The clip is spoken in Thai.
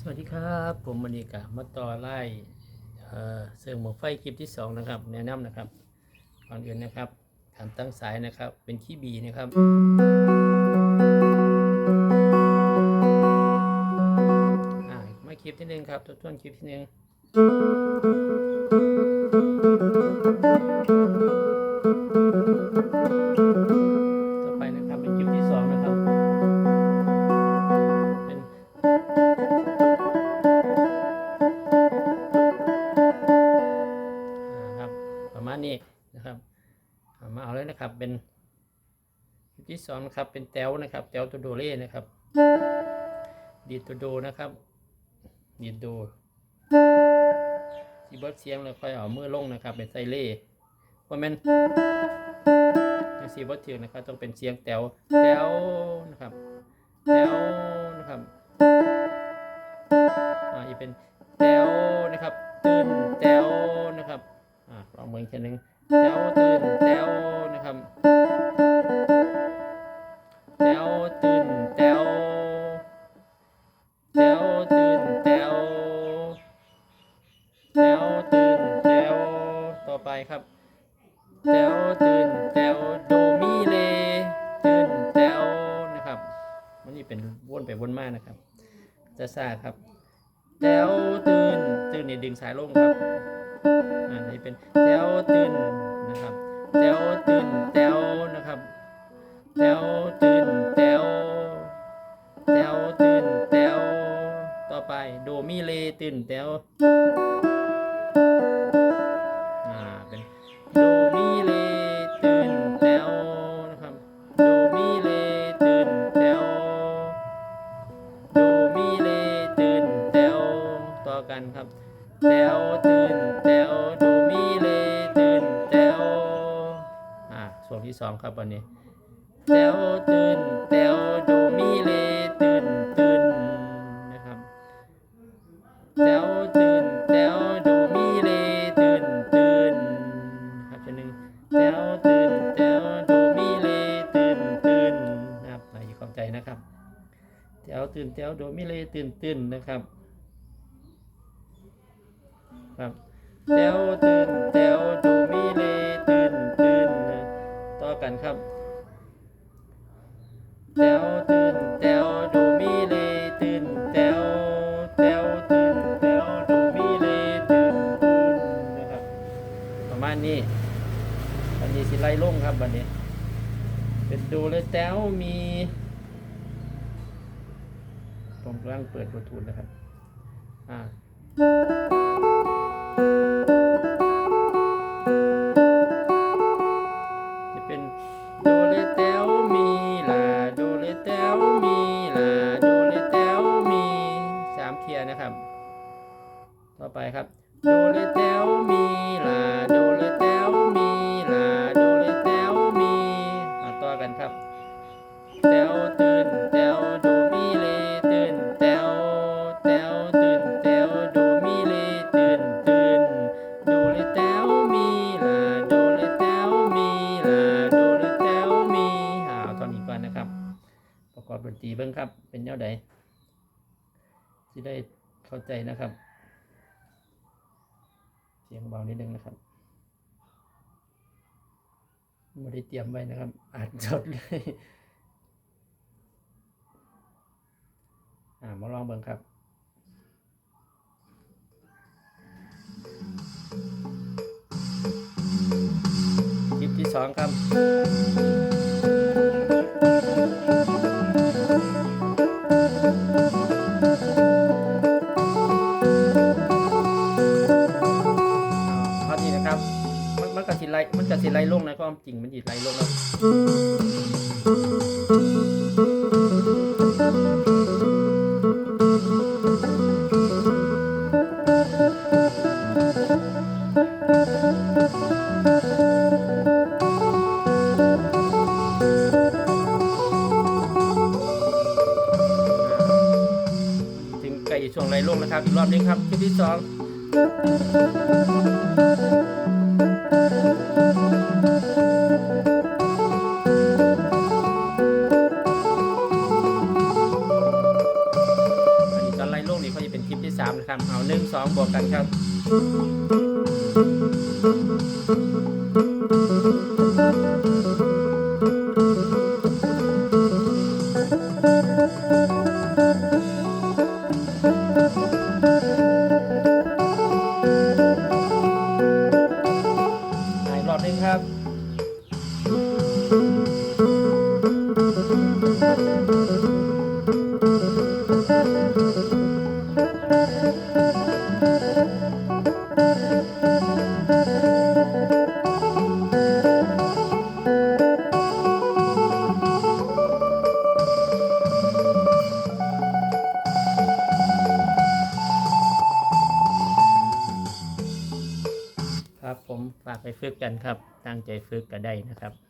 สวัสดีครับผมมณีกะมาต่อไล่เอ่อเสื่อมหมวกไฟคลิปที่สองนะครับ แนะนำนะครับก่อนอื่นนะครับการตั้งสายนะครับ เป็นขี้บีนะครับมาคลิปที่หนึ่งครับทบทวนคลิปที่หนึ่งต่อานี้นะครับมาเอาเลยนะครับเป็นที่สองนะครับเป็นแตวนะครับแตวตัวโดเล่นะครับ ดีดตัวโดนะครับ ดีดโดที่เบิร์ดเสียงแล้วค่อยเอามือลงนะครับ เป็นไซเล่ว่าแม่นสีบอสเทียงนะครับต้องเป็นเสียงแตวแตวนะครับแตวนะครับอ่าอีกเป็นแตวนะครับตื่นแตวนะครับ ลองเมืองอีกทีหนึงแตวตื่นแตวนะครับแตวตื่นแตวแตวตื่นแตวแตวตื่นแตวต่อไปครับแตวตื่นแตวโดมีเลตื่นแตวนะครับมันนี่เป็นวนไปวนมานะครับจะซาครับแตวตื่นตื่นนี่ดึงสายลงครับ อ่านี่เป็นแตวตื่นนะครับแตวตื่นแตวนะครับแตวตื่นแตวแตวตื่นแตวต่อไปโดมีเลตื่นแตวอ่าเป็นโดมีเลตื่นแตวนะครับโดมีเลตื่นแตวโดมีเลตื่นแตวต่อกันครับ แตวตื่นแตวโดมีเลตื่นแตวอ่าส่วนที่สองครับวันนี้แตวตื่นแตวโดมีเลตื่นตื่นนะครับแตวตื่นแต้วดูมีเลตื่นตื่นครับชนึงแตวตื่นแต้วดูมีเลตื่นตื่นนะครับไหนขอบใจนะครับแตวตื่นแต้วดูมีเลตื่นตื่นนะครับ ครับแต้วตื่นแต้วดูมีเลตื่นตื่นต่อกันครับแต้วตื่นแต้วดูมีเลตื่นแต้วแต้วตื่นแต้วดูมีเลตื่นตื่นนะครับประมาณนี้บันนี้สิไล่ลงครับบันนี้ เป็นดูเลยแต้วมีผมกำลังเปิดบลูทูธนะครับ อ่า นะครับ ต่อไปครับ โดเลแต้วมีลา โดเลแต้วมีลา โดเลแต้วมีอะต่อกันครับแต้วตื่นแต้วโดมีเลตื่นแต้วแต้วตื่น กอบดนตรีเบิ้งครับ เป็นแนวใดที่ได้เข้าใจนะครับ เสียงเบานิดนึงนะครับไม่ได้เตรียมไว้นะครับอ่านสดเลยอ่ามาลองเบิ่งครับคลิปที่สองครับ สิไลลงนะความจริงมันจีไลลงแล้วถึงไก่ช่วงไลลงนะครับ อีกรอบนึงครับคลิปที่สอง นี้เป็นคลิปที่สามนะครับเอาหนึ่งสองบวกกันครับอีกรอบหนึงครับ ฝากไปฝึกกันครับ ตั้งใจฝึกก็ได้นะครับ